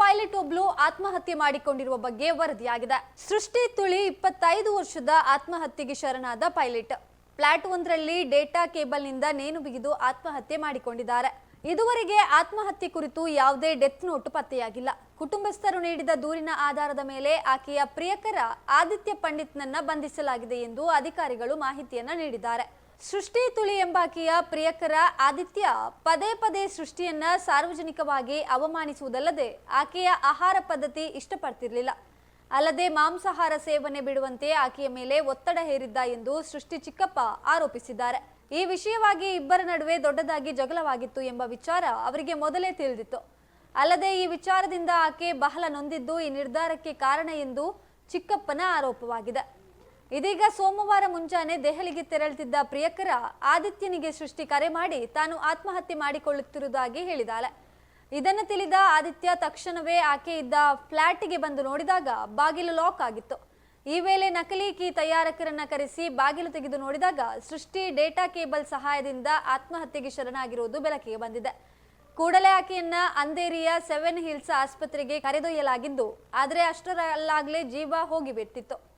Pilot ಒಬ್ಳು ಆತ್ಮಹತ್ಯೆ ಮಾಡಿಕೊಂಡಿರುವ ಬಗ್ಗೆ ವರದಿಯಾಗಿದೆ. ಸೃಷ್ಟಿ ತುಳಿ ಇಪ್ಪತ್ತೈದು ವರ್ಷದ ಆತ್ಮಹತ್ಯೆಗೆ ಶರಣಾದ ಪೈಲಟ್. ಫ್ಲಾಟ್ ಒಂದರಲ್ಲಿ ಡೇಟಾ ಕೇಬಲ್ನಿಂದ ನೇಣು ಬಿಗಿದು ಆತ್ಮಹತ್ಯೆ ಮಾಡಿಕೊಂಡಿದ್ದಾರೆ. ಇದುವರೆಗೆ ಆತ್ಮಹತ್ಯೆ ಕುರಿತು ಯಾವುದೇ ಡೆತ್ ನೋಟ್ ಪತ್ತೆಯಾಗಿಲ್ಲ. ಕುಟುಂಬಸ್ಥರು ನೀಡಿದ ದೂರಿನ ಆಧಾರದ ಮೇಲೆ ಆಕೆಯ ಪ್ರಿಯಕರ ಆದಿತ್ಯ ಪಂಡಿತ್ನನ್ನ ಬಂಧಿಸಲಾಗಿದೆ ಎಂದು ಅಧಿಕಾರಿಗಳು ಮಾಹಿತಿಯನ್ನ ನೀಡಿದ್ದಾರೆ. ಸೃಷ್ಟಿ ತುಳಿ ಎಂಬಾಕೆಯ ಪ್ರಿಯಕರ ಆದಿತ್ಯ ಪದೇ ಪದೇ ಸೃಷ್ಟಿಯನ್ನ ಸಾರ್ವಜನಿಕವಾಗಿ ಅವಮಾನಿಸುವುದಲ್ಲದೆ ಆಕೆಯ ಆಹಾರ ಪದ್ಧತಿ ಇಷ್ಟಪಡ್ತಿರಲಿಲ್ಲ. ಅಲ್ಲದೆ ಮಾಂಸಾಹಾರ ಸೇವನೆ ಬಿಡುವಂತೆ ಆಕೆಯ ಮೇಲೆ ಒತ್ತಡ ಹೇರಿದ್ದ ಎಂದು ಸೃಷ್ಟಿ ಚಿಕ್ಕಪ್ಪ ಆರೋಪಿಸಿದ್ದಾರೆ. ಈ ವಿಷಯವಾಗಿ ಇಬ್ಬರ ನಡುವೆ ದೊಡ್ಡದಾಗಿ ಜಗಳವಾಗಿತ್ತು ಎಂಬ ವಿಚಾರ ಅವರಿಗೆ ಮೊದಲೇ ತಿಳಿದಿತ್ತು. ಅಲ್ಲದೆ ಈ ವಿಚಾರದಿಂದ ಆಕೆ ಬಹಳ ನೊಂದಿದ್ದು ಈ ನಿರ್ಧಾರಕ್ಕೆ ಕಾರಣ ಎಂದು ಚಿಕ್ಕಪ್ಪನ ಆರೋಪವಾಗಿದೆ. ಇದೀಗ ಸೋಮವಾರ ಮುಂಜಾನೆ ದೆಹಲಿಗೆ ತೆರಳುತ್ತಿದ್ದ ಪ್ರಿಯಕರ ಆದಿತ್ಯನಿಗೆ ಸೃಷ್ಟಿ ಕರೆ ಮಾಡಿ ತಾನು ಆತ್ಮಹತ್ಯೆ ಮಾಡಿಕೊಳ್ಳುತ್ತಿರುವುದಾಗಿ ಹೇಳಿದಾಳೆ. ಇದನ್ನು ತಿಳಿದ ಆದಿತ್ಯ ತಕ್ಷಣವೇ ಆಕೆ ಇದ್ದ ಫ್ಲ್ಯಾಟಿಗೆ ಬಂದು ನೋಡಿದಾಗ ಬಾಗಿಲು ಲಾಕ್ ಆಗಿತ್ತು. ಈ ವೇಳೆ ನಕಲಿ ಕೀ ತಯಾರಕರನ್ನ ಕರೆಸಿ ಬಾಗಿಲು ತೆಗೆದು ನೋಡಿದಾಗ ಸೃಷ್ಟಿ ಡೇಟಾ ಕೇಬಲ್ ಸಹಾಯದಿಂದ ಆತ್ಮಹತ್ಯೆಗೆ ಶರಣಾಗಿರುವುದು ಬೆಳಕಿಗೆ ಬಂದಿದೆ. ಕೂಡಲೇ ಆಕೆಯನ್ನ ಅಂದೇರಿಯ ಸೆವೆನ್ ಹಿಲ್ಸ್ ಆಸ್ಪತ್ರೆಗೆ ಕರೆದೊಯ್ಯಲಾಗಿದ್ದು, ಆದರೆ ಅಷ್ಟರಲ್ಲಾಗಲೇ ಜೀವ ಹೋಗಿಬಿಟ್ಟಿತ್ತು.